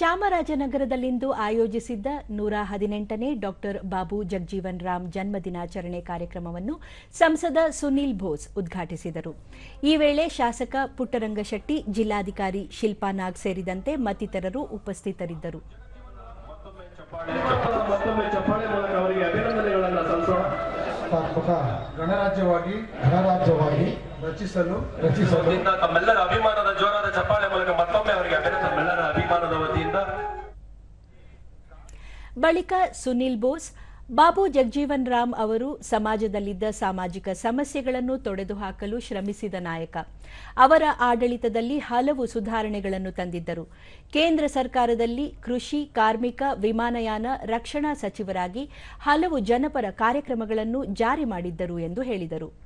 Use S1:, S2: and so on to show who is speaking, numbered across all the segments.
S1: ಚಾಮರಾಜನಗರದಲ್ಲಿಂದು ಆಯೋಜಿಸಿದ್ದ ನೂರ ಹದಿನೆಂಟನೇ ಡಾಕ್ಟರ್ ಬಾಬು ಜಗಜೀವನ್ ರಾಮ್ ಜನ್ಮದಿನಾಚರಣೆ ಕಾರ್ಯಕ್ರಮವನ್ನು ಸಂಸದ ಸುನೀಲ್ ಬೋಸ್ ಉದ್ಘಾಟಿಸಿದರು. ಈ ವೇಳೆ ಶಾಸಕ ಪುಟ್ಟರಂಗಶೆಟ್ಟಿ ಜಿಲ್ಲಾಧಿಕಾರಿ ಶಿಲ್ಪಾ ನಾಗ್ ಸೇರಿದಂತೆ ಮತ್ತಿತರರು ಉಪಸ್ಥಿತರಿದ್ದರು.
S2: ಗಣರಾಜ್ಯವಾಗಿ ರಚಿಸಲು ರಚಿಸಲು
S3: ತಮ್ಮೆಲ್ಲರ ಅಭಿಮಾನದ ವತಿಯಿಂದ
S1: ಬಳಿಕ ಸುನಿಲ್ ಬೋಸ್, ಬಾಬು ಜಗಜೀವನ್ ರಾಮ್ ಅವರು ಸಮಾಜದಲ್ಲಿದ್ದ ಸಾಮಾಜಿಕ ಸಮಸ್ಯೆಗಳನ್ನು ತೊಡೆದುಹಾಕಲು ಶ್ರಮಿಸಿದ ನಾಯಕ. ಅವರ ಆಡಳಿತದಲ್ಲಿ ಹಲವು ಸುಧಾರಣೆಗಳನ್ನು ತಂದಿದ್ದರು. ಕೇಂದ್ರ ಸರ್ಕಾರದಲ್ಲಿ ಕೃಷಿ, ಕಾರ್ಮಿಕ, ವಿಮಾನಯಾನ, ರಕ್ಷಣಾ ಸಚಿವರಾಗಿ ಹಲವು ಜನಪರ ಕಾರ್ಯಕ್ರಮಗಳನ್ನು ಜಾರಿ ಮಾಡಿದ್ದರು ಎಂದು ಹೇಳಿದರು.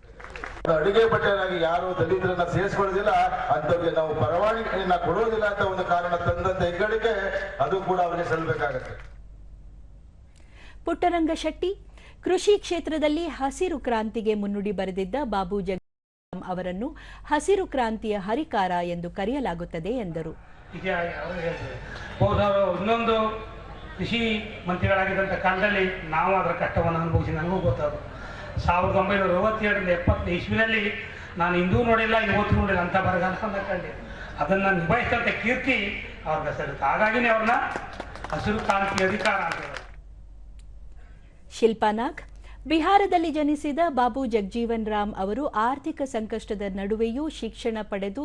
S4: ಅಡುಗೆ ಭಟ್ಟರಾಗಿ ಯಾರು ದಲಿತರನ್ನ ಸೇರಿಸ್ಕೊಳ್ಳೋದಿಲ್ಲ ಅಂತವ್ರಿಗೆ ನಾವು ಪರವಾನಗಿಯನ್ನ ಕೊಡೋದಿಲ್ಲ ಅಂತ ಒಂದು ಕಾರಣ ತಂದಂತ ಹೆಗ್ಗಳಿಕೆ ಅದು ಕೂಡ ಅವರಿಗೆ ಸಲ್ಲಬೇಕಾಗತ್ತೆ.
S1: ಪುಟ್ಟರಂಗಶೆಟ್ಟಿ ಕೃಷಿ ಕ್ಷೇತ್ರದಲ್ಲಿ ಹಸಿರು ಕ್ರಾಂತಿಗೆ ಮುನ್ನುಡಿ ಬರೆದಿದ್ದ ಬಾಬು ಜಗ ಅವರನ್ನು ಹಸಿರು ಕ್ರಾಂತಿಯ ಹರಿಕಾರ ಎಂದು ಕರೆಯಲಾಗುತ್ತದೆ ಎಂದರು.
S5: ಇನ್ನೊಂದು ಕೃಷಿ ಮಂತ್ರಿಗಳಾಗಿದ್ದಂಥ ಕಾಲದಲ್ಲಿ ನಾವು ಅದರ ಕಷ್ಟವನ್ನು ಅನುಭವಿಸಿ ನನಗೂ ಗೊತ್ತದು ಸಾವಿರದ ಒಂಬೈನೂರ ಅರವತ್ತೇಳರಿಂದ ಎಪ್ಪತ್ತು ಇಸ್ವಿನಲ್ಲಿ ನಾನು ಹಿಂದೂ ನೋಡಿಲ್ಲ ಇವತ್ತು ನೋಡಿಲ್ಲ ಅಂತ ಬರಗಾಲ ಕಂಡೆ ಅದನ್ನು ನಿಭಾಯಿಸಿದಂಥ ಕೀರ್ತಿ ಅವ್ರಿಗೆ ಸಲ್ಲುತ್ತೆ ಹಾಗಾಗಿನೇ ಅವ್ರನ್ನ ಹಸಿರು ಕ್ರಾಂತಿ ಅಧಿಕಾರ ಅಂತ ಶಿಲ್ಪಾನಾಗ್
S1: ಶಿಲ್ಪಾ ಬಿಹಾರದಲ್ಲಿ ಜನಿಸಿದ ಬಾಬು ಜಗಜೀವನ್ ರಾಮ್ ಅವರು ಆರ್ಥಿಕ ಸಂಕಷ್ಟದ ನಡುವೆಯೂ ಶಿಕ್ಷಣ ಪಡೆದು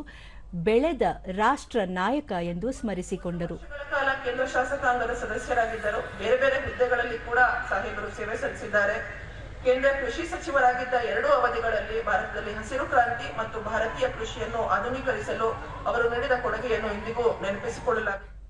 S1: ಬೆಳೆದ ರಾಷ್ಟ್ರ ನಾಯಕ ಎಂದು ಸ್ಮರಿಸಿಕೊಂಡರು.
S6: ಕಾಲ ಕೇಂದ್ರ ಶಾಸಕಾಂಗದ ಸದಸ್ಯರಾಗಿದ್ದರು. ಬೇರೆ ಬೇರೆ ಹುದ್ದೆಗಳಲ್ಲಿ ಕೂಡ ಸಾಹೇಬರು ಸೇವೆ ಸಲ್ಲಿಸಿದ್ದಾರೆ. ಕೇಂದ್ರ ಕೃಷಿ ಸಚಿವರಾಗಿದ್ದ ಎರಡೂ ಅವಧಿಗಳಲ್ಲಿ ಭಾರತದಲ್ಲಿ ಹಸಿರು ಕ್ರಾಂತಿ ಮತ್ತು ಭಾರತೀಯ ಕೃಷಿಯನ್ನು ಆಧುನೀಕರಿಸಲು ಅವರು ನೀಡಿದ ಕೊಡುಗೆಯನ್ನು ಇಂದಿಗೂ ನೆನಪಿಸಿಕೊಳ್ಳಲಾಗಿದೆ